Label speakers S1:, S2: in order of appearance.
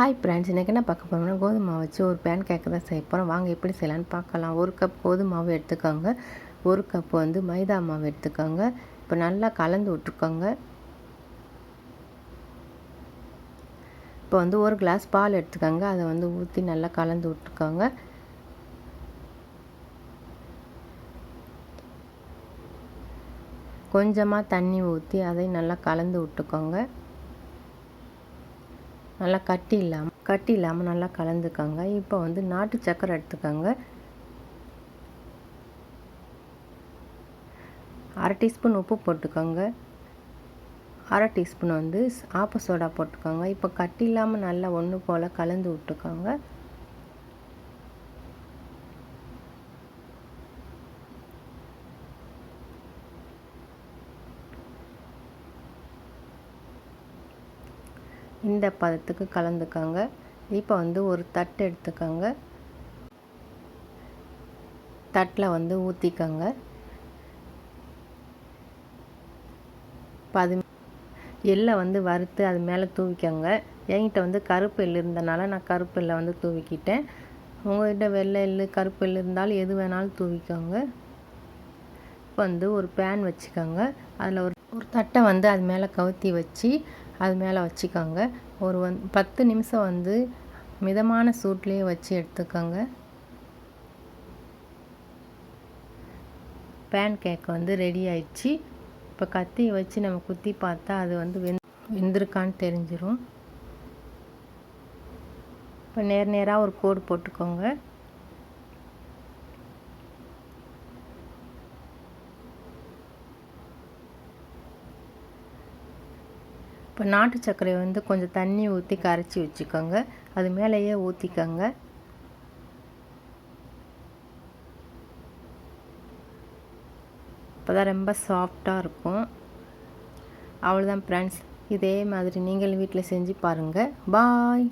S1: Hi friends இன்றைக்கி என்ன பார்க்க போகிறோம்னா கோதுமை மாவு வச்சு ஒரு பேன் கேக்கு தான் செய்ய போகிறோம் வாங்க எப்படி செய்யலான்னு பார்க்கலாம். ஒரு கப் கோதுமை மாவு எடுத்துக்கோங்க. ஒரு கப் வந்து மைதா மாவு எடுத்துக்கோங்க. இப்போ நல்லா கலந்து விட்ருக்கோங்க இப்போ வந்து ஒரு கிளாஸ் பால் எடுத்துக்கோங்க. அதை வந்து ஊற்றி நல்லா கலந்து விட்டுக்கோங்க. கொஞ்சமாக தண்ணி ஊற்றி அதை நல்லா கலந்து விட்டுக்கோங்க. நல்லா கட்டி இல்லாமல் கட்டி இல்லாமல் நல்லா கலந்துக்கோங்க. இப்போ வந்து நாட்டு சக்கரை எடுத்துக்கோங்க. அரை டீஸ்பூன் உப்பு போட்டுக்கோங்க. அரை டீஸ்பூன் வந்து ஆப்ப சோடா போட்டுக்கோங்க. இப்போ கட்டி இல்லாமல் நல்லா ஒன்று போல் கலந்து விட்டுக்கோங்க. இந்த பதத்துக்கு கலந்துக்கோங்க. இப்போ வந்து ஒரு தட்டு எடுத்துக்கோங்க. தட்டில் வந்து ஊற்றிக்கோங்க பது எள்ளை வந்து வறுத்து அது மேலே தூவிக்கோங்க. என்கிட்ட வந்து கருப்பு எள் இருந்தனால நான் கருப்பு எல்லை வந்து தூவிக்கிட்டேன். உங்கள்கிட்ட வெள்ளை எள் கருப்பு எள் இருந்தாலும் எது வேணாலும் தூவிக்கோங்க. இப்போ வந்து ஒரு பேன் வச்சுக்கோங்க. அதில் ஒரு ஒரு தட்டை வந்து அது மேலே கவுத்தி வச்சு அது மேலே வச்சுக்கோங்க. ஒரு வந் பத்து நிமிஷம் வந்து மிதமான சூட்லேயே வச்சு எடுத்துக்கோங்க. பேன் கேக் வந்து ரெடி ஆயிடுச்சு. இப்போ கத்தி வச்சு நம்ம குத்தி பார்த்தா அது வந்து வெந் வெந்திருக்கான்னு தெரிஞ்சிடும் இப்போ நேர் நேராக ஒரு கோடு போட்டுக்கோங்க. இப்போ நாட்டு சர்க்கரையை வந்து கொஞ்சம் தண்ணி ஊற்றி கரைச்சி வச்சுக்கோங்க. அது மேலேயே ஊற்றிக்கோங்க அப்போ தான் ரொம்ப சாஃப்டாக இருக்கும். அவ்வளோதான் ஃப்ரெண்ட்ஸ் இதே மாதிரி நீங்கள் வீட்டில் செஞ்சு பாருங்கள் பாய்